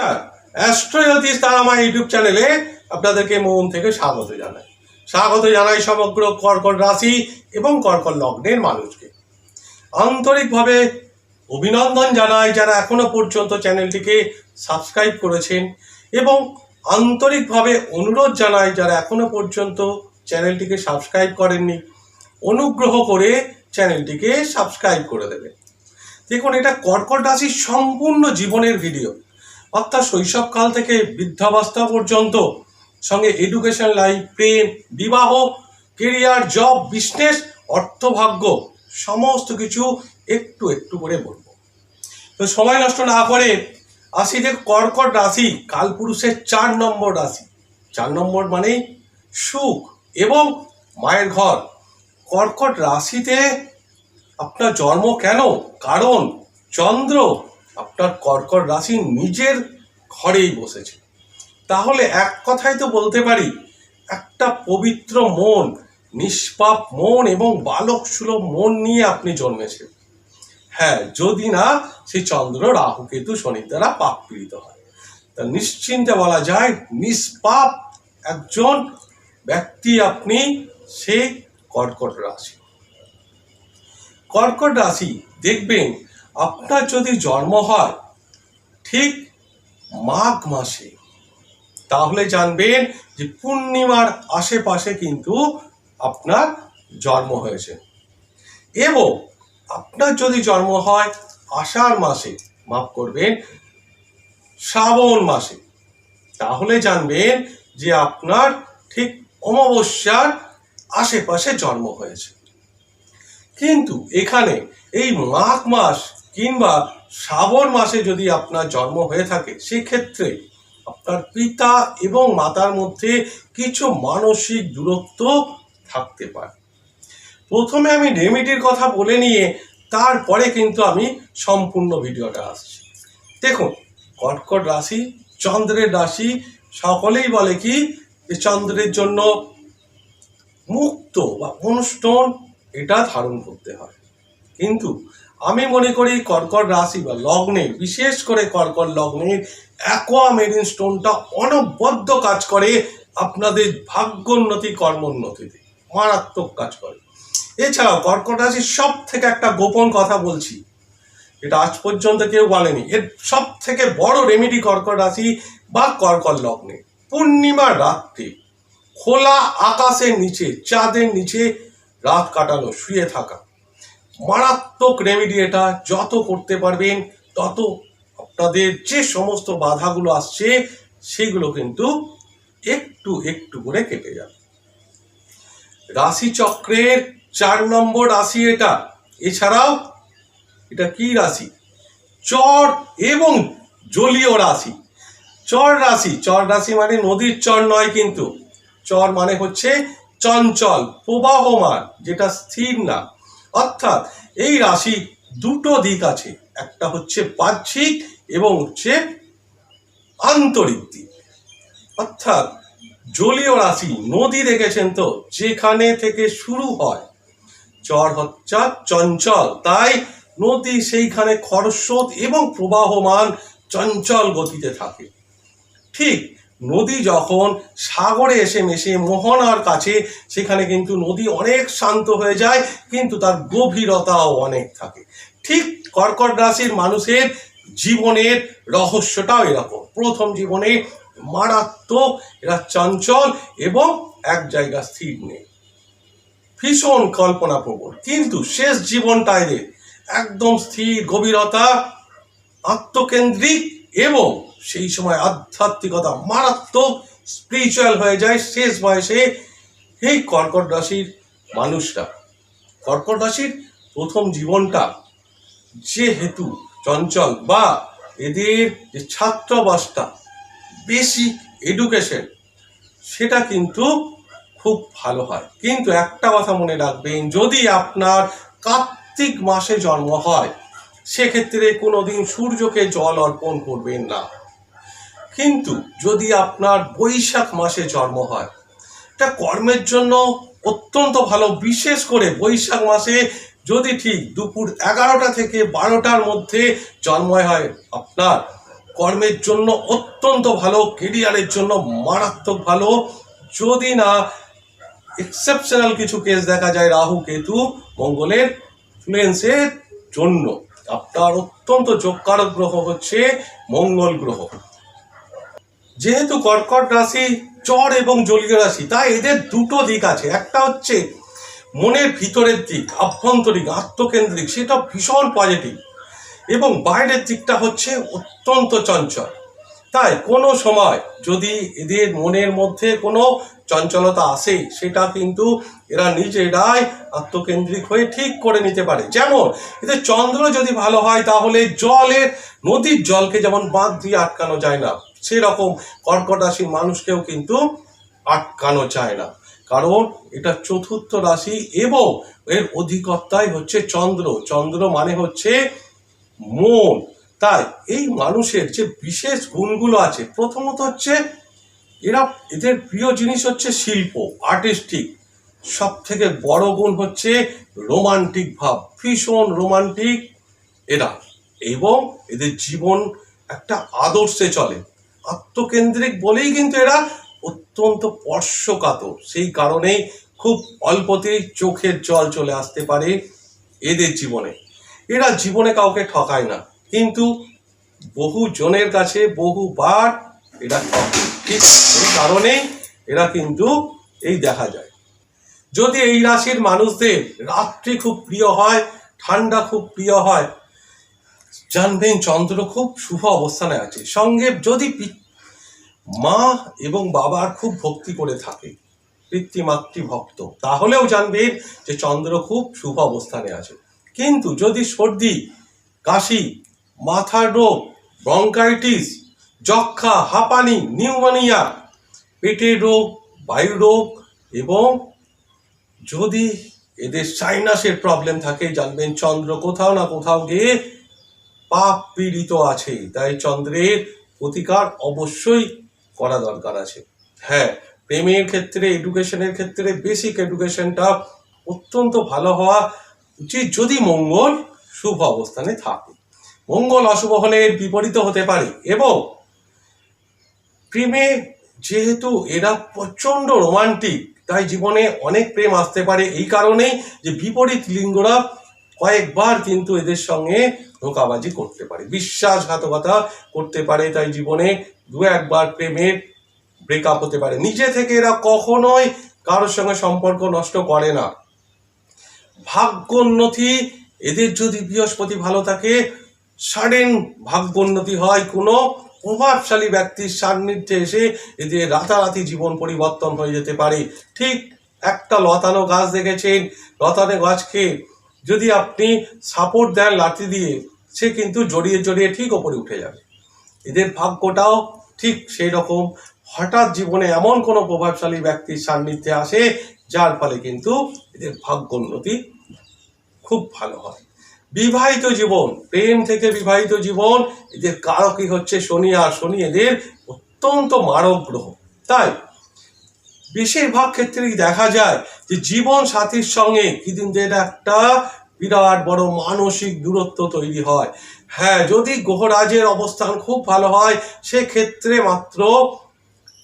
নমস্কার। অ্যাস্ট্রোজ্যোতিষ তার আমার ইউটিউব চ্যানেলে আপনাদেরকে মন থেকে স্বাগত জানাই। স্বাগত জানাই সমগ্র কর্কট রাশি এবং কর্কট লগ্নের মানুষকে। আন্তরিকভাবে অভিনন্দন জানাই যারা এখনও পর্যন্ত চ্যানেলটিকে সাবস্ক্রাইব করেছেন এবং আন্তরিকভাবে অনুরোধ জানাই যারা এখনও পর্যন্ত চ্যানেলটিকে সাবস্ক্রাইব করেননি, অনুগ্রহ করে চ্যানেলটিকে সাবস্ক্রাইব করে দেবেন। দেখুন, এটা কর্কট রাশির সম্পূর্ণ জীবনের ভিডিও অর্থাৎ শৈশবকাল থেকে বৃদ্ধাবস্থা পর্যন্ত সঙ্গে এডুকেশন লাইফ প্রেম, বিবাহ কেরিয়ার জব বিজনেস অর্থভাগ্য, সমস্ত কিছু একটু একটু করে বলব। তো সময় নষ্ট না করে আসি যে কর্কট রাশি কালপুরুষের চার নম্বর রাশি। চার নম্বর মানেই সুখ এবং মায়ের ঘর। কর্কট রাশিতে আপনার জন্ম কেন? কারণ চন্দ্র আপনার কর্কট রাশি নিজের ঘরেই বসেছে। তাহলে এক কথাই তো বলতে পারি, একটা পবিত্র মন, নিষ্পাপ মন এবং বালক সুলভ মন নিয়ে আপনি জন্মেছেন। হ্যাঁ যদি না সেই চন্দ্র, রাহু, কেতু শনির দ্বারা পাপ পীড়িত হয়। তা নিশ্চিন্তে বলা যায়, নিষ্পাপ একজন ব্যক্তি আপনি, সে কর্কট রাশি। কর্কট রাশি, দেখবেন আপনার যদি জন্ম হয়, ঠিক মাঘ মাসে, তাহলে জানবেন যে পূর্ণিমার আশেপাশে কিন্তু আপনার জন্ম হয়েছে। এবং আপনার যদি জন্ম হয় আষাঢ় মাসে, মাফ করবেন, শ্রাবণ মাসে, তাহলে জানবেন যে আপনার ঠিক অমাবস্যার আশেপাশে জন্ম হয়েছে। কিন্তু এখানে এই মাঘ মাস কিংবা শ্রাবণ মাসে যদি আপনার জন্ম হয়ে থাকে, সেক্ষেত্রে আপনার পিতা এবং মাতার মধ্যে কিছু মানসিক দূরত্ব থাকতে পারে। প্রথমে আমি রেমিডির কথা বলে নিয়ে তারপরে কিন্তু আমি সম্পূর্ণ ভিডিওটা আসছি। দেখুন কটকট রাশি, চন্দ্রের রাশি, সকলেই বলে কি চন্দ্রের জন্য মুক্ত বা অনুষ্ঠান এটা ধারণ করতে হয়। কিন্তু আমি মনে করি কর্কট রাশি বা লগ্নে, বিশেষ করে কর্কট লগ্নে অ্যাকোয়া মেরিন স্টোনটা অনবদ্য কাজ করে আপনাদের ভাগ্যোন্নতি, কর্মোন্নতিতে। মারাত্মক কাজ করে। এছাড়াও কর্কট রাশির সব থেকে একটা গোপন কথা বলছি। এটা আজ পর্যন্ত কেউ বলেনি। এর সব থেকে বড় রেমিডি কর্কট রাশি বা কর্কট লগ্নে। পূর্ণিমার রাত্রে, খোলা আকাশের নিচে, চাঁদের নিচে রাত কাটানো, শুয়ে থাকা। মারাত্মক রেমেডি এটা যত করতে পারবেন, তত আপনাদের যে সমস্ত বাধাগুলো আসছে, সেগুলো কিন্তু একটু একটু করে কেটে যাবে। রাশিচক্রের চার নম্বর রাশি এটা। এছাড়াও এটা কি রাশি? চর এবং জলীয় রাশি। চর রাশি চর রাশি মানে নদীর চর নয় কিন্তু। চর মানে হচ্ছে চঞ্চল, প্রবাহমান, যেটা স্থির না। অর্থাৎ এই রাশি দুটো দিক আছে। একটা হচ্ছে বাহ্যিক এবং হচ্ছে আন্তরিক দিক। অর্থাৎ জলীয় রাশি নদী দেখেছেন তো, যেখানে থেকে শুরু হয়। চর হচ্ছে চঞ্চল, তাই নদী সেইখানে খরস্রোত এবং প্রবাহমান চঞ্চল গতিতে থাকে। ঠিক নদী যখন সাগরে এসে মেশে মোহনার কাছে, সেখানে কিন্তু নদী অনেক শান্ত হয়ে যায়, কিন্তু তার গভীরতাও অনেক থাকে। ঠিক কর্কট রাশির মানুষের জীবনের রহস্যটাও এরকম। প্রথম জীবনে মারাত্মক, এরা চঞ্চল এবং এক জায়গা স্থির নেই। ভীষণ কল্পনা প্রবণ কিন্তু শেষ জীবনটা এদের একদম স্থির, গভীরতা, আত্মকেন্দ্রিক এবং সেই সময় আধ্যাত্মিকতা মারাত্মক স্পিরিচুয়াল হয়ে যায়। শেষ বয়সে এই কর্কট রাশির মানুষরা, কর্কট রাশির প্রথম জীবনটা যেহেতু চঞ্চল বা এদের যে ছাত্রাবাসটা বেসিক এডুকেশন সেটা কিন্তু খুব ভালো হয়। কিন্তু একটা কথা মনে রাখবেন, যদি আপনার কার্তিক মাসে জন্ম হয় সেক্ষেত্রে কোনোদিন সূর্যকে জল অর্পণ করবেন না। কিন্তু যদি আপনার বৈশাখ মাসে জন্ম হয়, এটা কর্মের জন্য অত্যন্ত ভালো। বিশেষ করে বৈশাখ মাসে যদি ঠিক দুপুর এগারোটা থেকে বারোটার মধ্যে জন্ম হয়, আপনার কর্মের জন্য অত্যন্ত ভালো, কেরিয়ারের জন্য মারাত্মক ভালো। যদি না এক্সেপশনাল কিছু কেস দেখা যায়, রাহু, কেতু, মঙ্গলের ইনফ্লুয়েন্সের জন্য। আপনার অত্যন্ত যোগকারক গ্রহ হচ্ছে মঙ্গল গ্রহ। যেহেতু কর্কট রাশি, চর এবং জলীয় রাশি, তাই এদের দুটো দিক আছে। একটা হচ্ছে মনের ভিতরের দিক, আভ্যন্তরিক, আত্মকেন্দ্রিক, সেটা ভীষণ পজিটিভ এবং বাইরের দিকটা হচ্ছে অত্যন্ত চঞ্চল। তাই কোনো সময় যদি এদের মনের মধ্যে কোনো চঞ্চলতা আসে সেটা কিন্তু এরা নিজেরাই আত্মকেন্দ্রিক হয়ে ঠিক করে নিতে পারে। যেমন এদের চন্দ্র যদি ভালো হয়, তাহলে জলের নদীর জলকে যেমন বাঁধ দিয়ে আটকানো যায় না, সেরকম কর্কট রাশির মানুষকেও কিন্তু আটকানো যায় না। কারণ, এটা চতুর্থ রাশি এবং এর অধিকর্তাই হচ্ছে চন্দ্র। চন্দ্র মানে হচ্ছে মন। তাই এই মানুষের যে বিশেষ গুণগুলো আছে, প্রথমত হচ্ছে এরা, এদের প্রিয় জিনিস হচ্ছে শিল্প আর্টিস্টিক সব থেকে বড় গুণ হচ্ছে রোমান্টিক ভাব, ভীষণ রোমান্টিক এরা। এবং এদের জীবন একটা আদর্শে চলে। আত্মকেন্দ্রিক বলেই কিন্তু এরা অত্যন্ত স্পর্শকাতর। সেই কারণেই খুব অল্পতেই চোখের জল চলে আসতে পারে এদের জীবনে। এরা জীবনে কাউকে ঠকায় না। কিন্তু বহু জনের কাছে বহুবার এরা ঠকে। ঠিক এই কারণেই এরা কিন্তু এই দেখা যায়। যদি এই রাশির মানুষদের রাত্রি খুব প্রিয় হয়, ঠান্ডা খুব প্রিয় হয়, জানবেন চন্দ্র খুব শুভ অবস্থানে আছে। সঙ্গে যদি মা এবং বাবার খুব ভক্তি করে থাকে পিতৃমাতৃ ভক্ত তাহলেও জানবেন যে চন্দ্র খুব শুভ অবস্থানে আছে। কিন্তু যদি সর্দি, কাশি, মাথার রোগ, ব্রঙ্কাইটিস যক্ষা হাঁপানি, নিউমোনিয়া পেটের রোগ, বায়ু রোগ এবং যদি এদের সাইনাসের প্রবলেম থাকে, জানবেন চন্দ্র কোথাও না কোথাও গিয়ে পাপ পীড়িত আছে। তাই চন্দ্রের প্রতিকার অবশ্যই করা দরকার আছে। হ্যাঁ প্রেমের ক্ষেত্রে এডুকেশনের ক্ষেত্রে বেসিক এডুকেশনটা অত্যন্ত ভালো হওয়া উচিত যদি মঙ্গল শুভ অবস্থানে থাকে। মঙ্গল অশুভ হলে বিপরীত হতে পারে এবং প্রেমে যেহেতু এরা প্রচণ্ড রোমান্টিক, তাই জীবনে অনেক প্রেম আসতে পারে। এই কারণেই যে বিপরীত লিঙ্গরা কয়েকবার কিন্তু এদের সঙ্গে ধোকাবাজি করতে পারে, বিশ্বাসঘাতকতা করতে পারে। তাই জীবনে দু একবার প্রেমের ব্রেকআপ হতে পারে। নিজে থেকে এরা কখনোই কারোর সঙ্গে সম্পর্ক নষ্ট করে না। ভাগ্যোন্নতি, এদের যদি বৃহস্পতি ভালো থাকে সাডেন ভাগ্যোন্নতি হয় কোনো প্রভাবশালী ব্যক্তির সান্নিধ্যে এসে এদের রাতারাতি জীবন পরিবর্তন হয়ে যেতে পারে। ঠিক একটা লতানো গাছ দেখেছেন। লতানো গাছকে যদি আপনি সাপোর্ট দেন লাঠি দিয়ে, সে কিন্তু জড়িয়ে জড়িয়ে ঠিক ওপরে উঠে যাবে। এদের ভাগ্যটাও ঠিক সেই রকম হঠাৎ জীবনে এমন কোনো প্রভাবশালী ব্যক্তির সান্নিধ্যে আসে, যার ফলে কিন্তু এদের ভাগ্যোন্নতি খুব ভালো হয়। বিবাহিত জীবন, প্রেম থেকে বিবাহিত জীবন এদের কারও কারকই হচ্ছে শনি আর শনি এদের অত্যন্ত মারক গ্রহ। তাই বেশিরভাগ ক্ষেত্রেই দেখা যায় যে জীবন সাথীর সঙ্গে কিন্তু একটা বিরাট বড় মানসিক দূরত্ব তৈরি হয়। হ্যাঁ যদি গ্রহরাজের অবস্থান খুব ভালো হয়, সেক্ষেত্রে মাত্র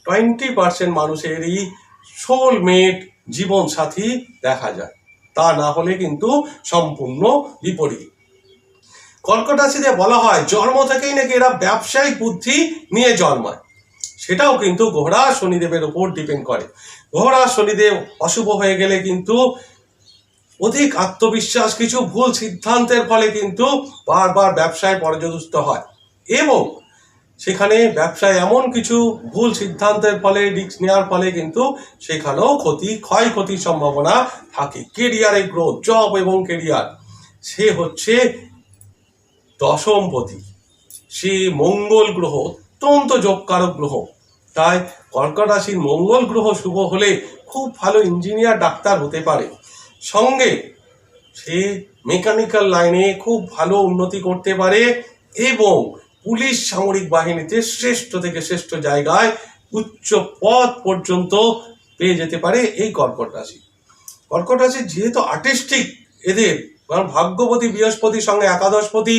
টোয়েন্টি পার্সেন্ট মানুষেরই সোলমেট জীবন সাথী দেখা যায়। তা না হলে কিন্তু সম্পূর্ণ বিপরীত। কর্কট রাশিতে বলা হয়, জন্ম থেকেই নাকি এরা ব্যবসায়িক বুদ্ধি নিয়ে জন্মায়। সেটাও কিন্তু ঘোড়া শনিদেবের উপর ডিপেন্ড করে। ঘোড়া শনিদেব অশুভ হয়ে গেলে কিন্তু অধিক আত্মবিশ্বাস, কিছু ভুল সিদ্ধান্তের ফলে কিন্তু বারবার ব্যবসায় পর্যদস্ত হয়। এবং সেখানে ব্যবসায় এমন কিছু ভুল সিদ্ধান্তের ফলে রিস্ক নেওয়ার ফলে কিন্তু সেখানেও ক্ষতি, ক্ষয়ক্ষতির সম্ভাবনা থাকে। কেরিয়ারে গ্রোথ জব এবং কেরিয়ার সে হচ্ছে দশমপতি সে মঙ্গল গ্রহ, অত্যন্ত যোগকারক গ্রহ। তাই কর্কট রাশির মঙ্গল গ্রহ শুভ হলে খুব ভালো ইঞ্জিনিয়ার ডাক্তার হতে পারে। সঙ্গে সে মেকানিক্যাল লাইনে খুব ভালো উন্নতি করতে পারে এবং পুলিশ সামরিক বাহিনীতে শ্রেষ্ঠ থেকে শ্রেষ্ঠ জায়গায় উচ্চ পদ পর্যন্ত পেয়ে যেতে পারে এই কর্কট রাশি। কর্কট রাশি যেহেতু আর্টিস্টিক, এদের কারণ ভাগ্যপতি বৃহস্পতির সঙ্গে একাদশপতি,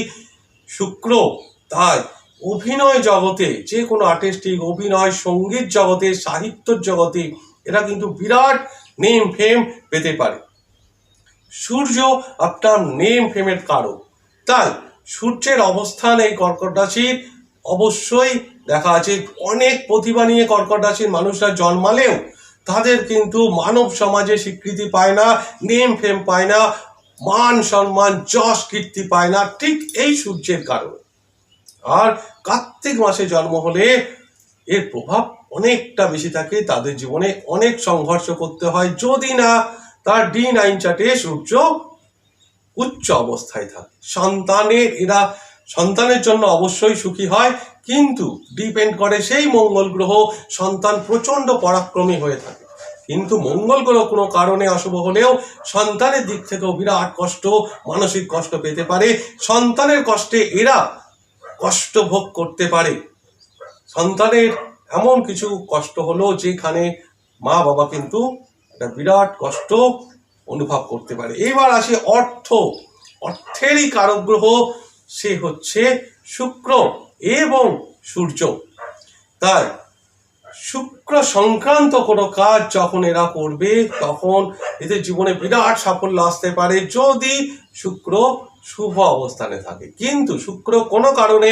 শুক্র, তাই অভিনয় জগতে যে কোনো আর্টিস্টিক, অভিনয়, সংগীত জগতে সাহিত্যর জগতে এরা কিন্তু বিরাট নেম ফেম পেতে পারে। সূর্য আপনার নেম ফেমের কারক, তাই সূর্যের অবস্থান এই কর্কট রাশির অবশ্যই দেখা আছে। অনেক প্রতিভা নিয়ে কর্কট রাশির মানুষরা জন্মালেও তাদের কিন্তু মানব সমাজে স্বীকৃতি পায় না নেম ফেম পায় না, মান সম্মান, যশ কীর্তি পায় না, ঠিক এই সূর্যের কারণে। আর কার্তিক মাসে জন্ম হলে এর প্রভাব অনেকটা বেশি থাকে, তাদের জীবনে অনেক সংঘর্ষ করতে হয়। যদি না, তার ডি নাইন চার্টে সূর্য উচ্চ অবস্থায় থাকে। সন্তানের, এরা সন্তানের জন্য অবশ্যই সুখী হয়, কিন্তু ডিপেন্ড করে সেই মঙ্গল গ্রহ সন্তান প্রচণ্ড পরাক্রমী হয়ে থাকে। কিন্তু মঙ্গল গ্রহ কোনো কারণে অশুভ হলেও সন্তানের দিক থেকেও বিরাট কষ্ট, মানসিক কষ্ট পেতে পারে। সন্তানের কষ্টে এরা কষ্ট ভোগ করতে পারে। সন্তানের এমন কিছু কষ্ট হলো যেখানে মা বাবা কিন্তু একটা বিরাট কষ্ট অনুভব করতে পারে। এবার আসে অর্থ। অর্থেরই কারক গ্রহ সে হচ্ছে শুক্র এবং সূর্য। তাই শুক্র সংক্রান্ত কোনো কাজ যখন এরা করবে, তখন এদের জীবনে বিরাট সাফল্য আসতে পারে যদি শুক্র শুভ অবস্থানে থাকে। কিন্তু শুক্র কোনো কারণে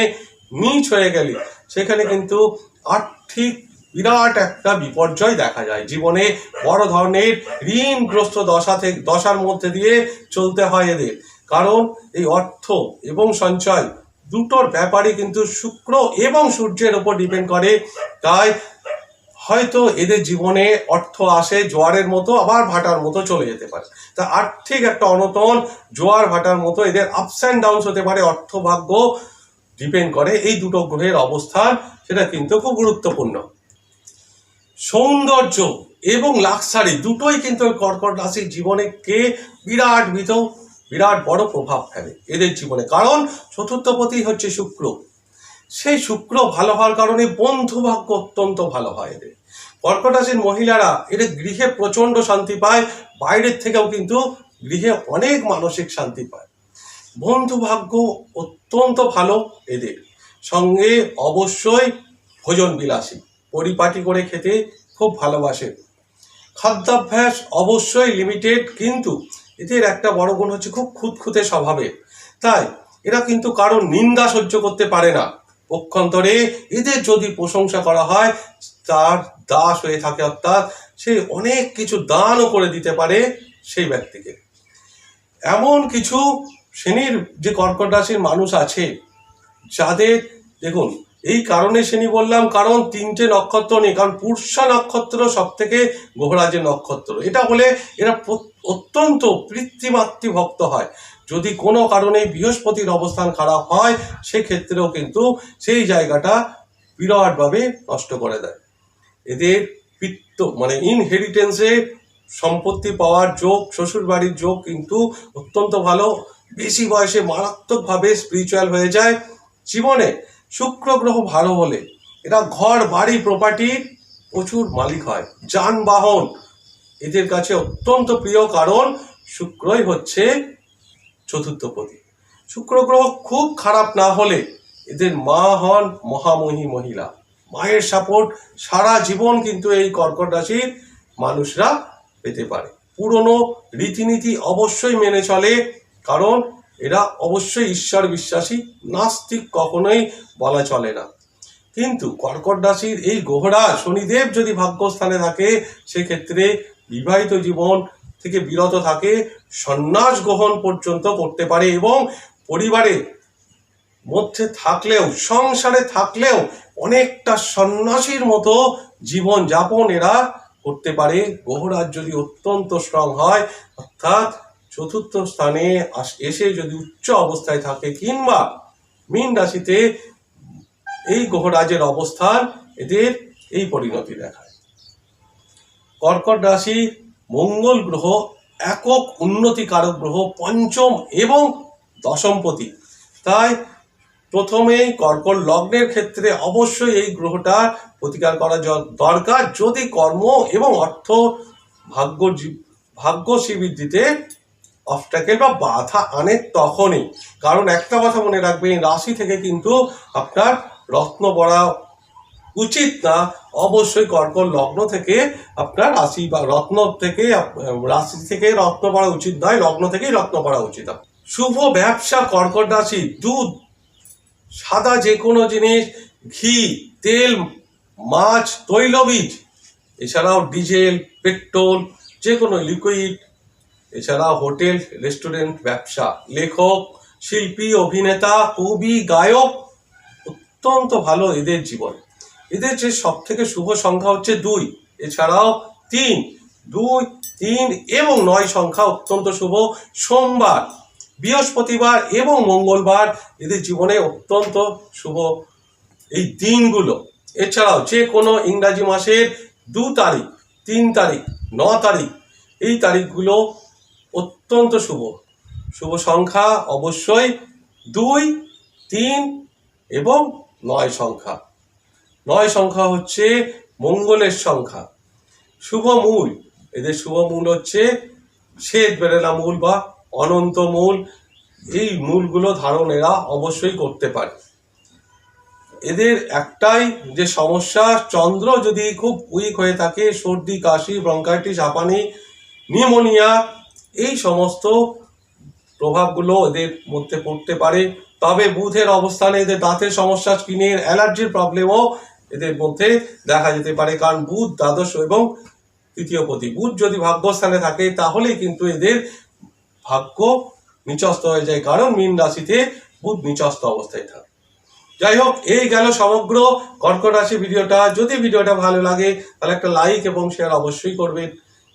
নিচ হয়ে গেলে, সেখানে কিন্তু আর্থিক বিরাট একটা বিপর্যয় দেখা যায়। জীবনে বড় ধরনের ঋণগ্রস্ত দশা থেকে দশার মধ্যে দিয়ে চলতে হয় এদের। কারণ এই অর্থ এবং সঞ্চয় দুটোর ব্যাপারে কিন্তু শুক্র এবং সূর্যের ওপর ডিপেন্ড করে। তাই হয়তো এদের জীবনে অর্থ আসে জোয়ারের মতো, আবার ভাটার মতো চলে যেতে পারে। তা আর্থিক একটা অনটন, জোয়ার, ভাটার মতো এদের আপস অ্যান্ড ডাউনস হতে পারে। অর্থভাগ্য ডিপেন্ড করে। এই দুটো গ্রহের অবস্থান, সেটা কিন্তু খুব গুরুত্বপূর্ণ। সৌন্দর্য এবং লাক্সারি দুটোই কিন্তু কর্কট রাশির জীবনে কে বিরাট বিত বিরাট বড় প্রভাব ফেলে এদের জীবনে। কারণ চতুর্থপতি হচ্ছে শুক্র। সেই শুক্র ভালো হওয়ার কারণে বন্ধু ভাগ্য অত্যন্ত ভালো হয় এদের। কর্কট রাশির মহিলারা এদের গৃহে প্রচণ্ড শান্তি পায়, বাইরের থেকেও কিন্তু গৃহে অনেক মানসিক শান্তি পায়। বন্ধু ভাগ্য অত্যন্ত ভালো এদের। সঙ্গে অবশ্যই ভোজন বিলাসী। পরিপাটি করে খেতে খুব ভালোবাসে। খাদ্যাভ্যাস অবশ্যই লিমিটেড কিন্তু এদের একটা বড় গুণ হচ্ছে খুব খুঁতখুঁতে স্বভাবের। তাই এরা কিন্তু কারোর নিন্দা সহ্য করতে পারে না। পক্ষান্তরে এদের যদি প্রশংসা করা হয়, তার দাস হয়ে থাকে অর্থাৎ সে অনেক কিছু দানও করে দিতে পারে সেই ব্যক্তিকে। এমন কিছু শ্রেণির যে কর্কট রাশির মানুষ আছে, যাদের দেখুন এই কারণে শ্রেণি বললাম, কারণ তিনটে নক্ষত্র নেই কারণ পুরষা নক্ষত্র সব থেকে গ্রহরাজের নক্ষত্র। এটা হলে এরা অত্যন্ত পিতৃমাতৃ ভক্ত হয়। যদি কোনো কারণে বৃহস্পতির অবস্থান খারাপ হয়, সেক্ষেত্রেও কিন্তু সেই জায়গাটা বিরাটভাবে নষ্ট করে দেয়। এদের পিত্ত মানে ইনহেরিটেন্সে সম্পত্তি পাওয়ার যোগ শ্বশুর বাড়ির যোগ কিন্তু অত্যন্ত ভালো। বেশি বয়সে মারাত্মকভাবে স্পিরিচুয়াল হয়ে যায়। জীবনে শুক্র গ্রহ ভালো হলে এরা ঘর, বাড়ি প্রপার্টির প্রচুর মালিক হয়। যানবাহন এদের কাছে অত্যন্ত প্রিয় কারণ শুক্রই হচ্ছে চতুর্থপতি শুক্র গ্রহ খুব খারাপ না হলে এদের মা হন মহামহী মহিলা। মায়ের সাপোর্ট সারা জীবন কিন্তু এই কর্কট রাশির মানুষরা পেতে পারে। পুরনো রীতিনীতি অবশ্যই মেনে চলে, কারণ এরা অবশ্যই ঈশ্বর বিশ্বাসী, নাস্তিক কখনোই বলা চলে না। কিন্তু কর্কট রাশির এই গ্রহরা শনিদেব যদি ভাগ্যস্থানে থাকে, সেক্ষেত্রে বিবাহিত জীবন থেকে বিরত থাকে, সন্ন্যাস গ্রহণ পর্যন্ত করতে পারে এবং পরিবারে মধ্যে থাকলেও, সংসারে থাকলেও অনেকটা সন্ন্যাসীর মতো জীবন যাপন এরা করতে পারে। গ্রহরাজ যদি অত্যন্ত স্ট্রং হয়, অর্থাৎ চতুর্থ স্থানে এসে যদি উচ্চ অবস্থায় থাকে কিংবা মীন রাশিতে এই গ্রহরাজের অবস্থান এদের এই পরিণতি দেখায়। কর্কট রাশি মঙ্গল গ্রহ একক উন্নতিকারক গ্রহ পঞ্চম এবং দশমপতি। তাই প্রথমেই কর্কট লগ্নের ক্ষেত্রে অবশ্যই এই গ্রহটা প্রতিকার করা দরকার। যদি কর্ম এবং অর্থ ভাগ্য ভাগ্য শ্রীবৃদ্ধিতে অবস্টাকেল বা বাধা আনে তখনই। কারণ একটা কথা মনে রাখবেন রাশি থেকে কিন্তু আপনার রত্ন পড়া উচিত না। অবশ্যই কর্কট লগ্ন থেকে আপনার রাশি বা রত্ন থেকে রাশি থেকে রত্ন পড়া উচিত নয়, লগ্ন থেকেই রত্ন পড়া উচিত। শুভ ব্যবসা, কর্কট রাশি, দুধ, সাদা যে কোনো জিনিস, ঘি, তেল, মাছ, তৈলবীজ, এছাড়াও ডিজেল, পেট্রোল যে কোনো লিকুইড এছাড়াও হোটেল, রেস্টুরেন্ট, ব্যবসা। লেখক, শিল্পী, অভিনেতা, কবি, গায়ক, অত্যন্ত ভালো এদের জীবন। এদের যে সব থেকে শুভ সংখ্যা হচ্ছে দুই। এছাড়াও তিন। দুই, তিন এবং নয় সংখ্যা অত্যন্ত শুভ। সোমবার, বৃহস্পতিবার এবং মঙ্গলবার এদের জীবনে অত্যন্ত শুভ এই দিনগুলো। এছাড়াও যে কোনো ইংরাজি মাসের দু তারিখ, তিন তারিখ, ন তারিখ, এই তারিখগুলো অত্যন্ত শুভ। শুভ সংখ্যা অবশ্যই দুই, তিন এবং নয় সংখ্যা। নয় সংখ্যা হচ্ছে মঙ্গলের সংখ্যা। শুভ মূল। এদের শুভ মূল হচ্ছে শ্বেত বেরেলা মূল বা অনন্ত মূল। এই মূলগুলো ধারণ এরা অবশ্যই করতে পারে। এদের একটাই যে সমস্যা, চন্দ্র যদি খুব উইক হয়ে থাকে, সর্দি, কাশি ব্রঙ্কাইটিস হাঁপানি নিউমোনিয়া এই সমস্ত প্রভাবগুলো এদের মধ্যে পড়তে পারে। তবে বুধের অবস্থানে এদের দাঁতের সমস্যা, স্কিনের অ্যালার্জির প্রবলেমও এদের মধ্যে দেখা যেতে পারে। কারণ বুধ দ্বাদশ এবং তৃতীয় পতি। বুধ যদি ভাগ্যস্থানে থাকে, তাহলেই কিন্তু এদের ভাগ্য নিচস্ত হয়ে যায়। কারণ মীন রাশিতে বুধ নিচস্ত অবস্থায় থাকে। যাই হোক, এই গেল সমগ্র কর্কট রাশি ভিডিওটা। যদি ভিডিওটা ভালো লাগে, তাহলে একটা লাইক এবং শেয়ার অবশ্যই করবেন।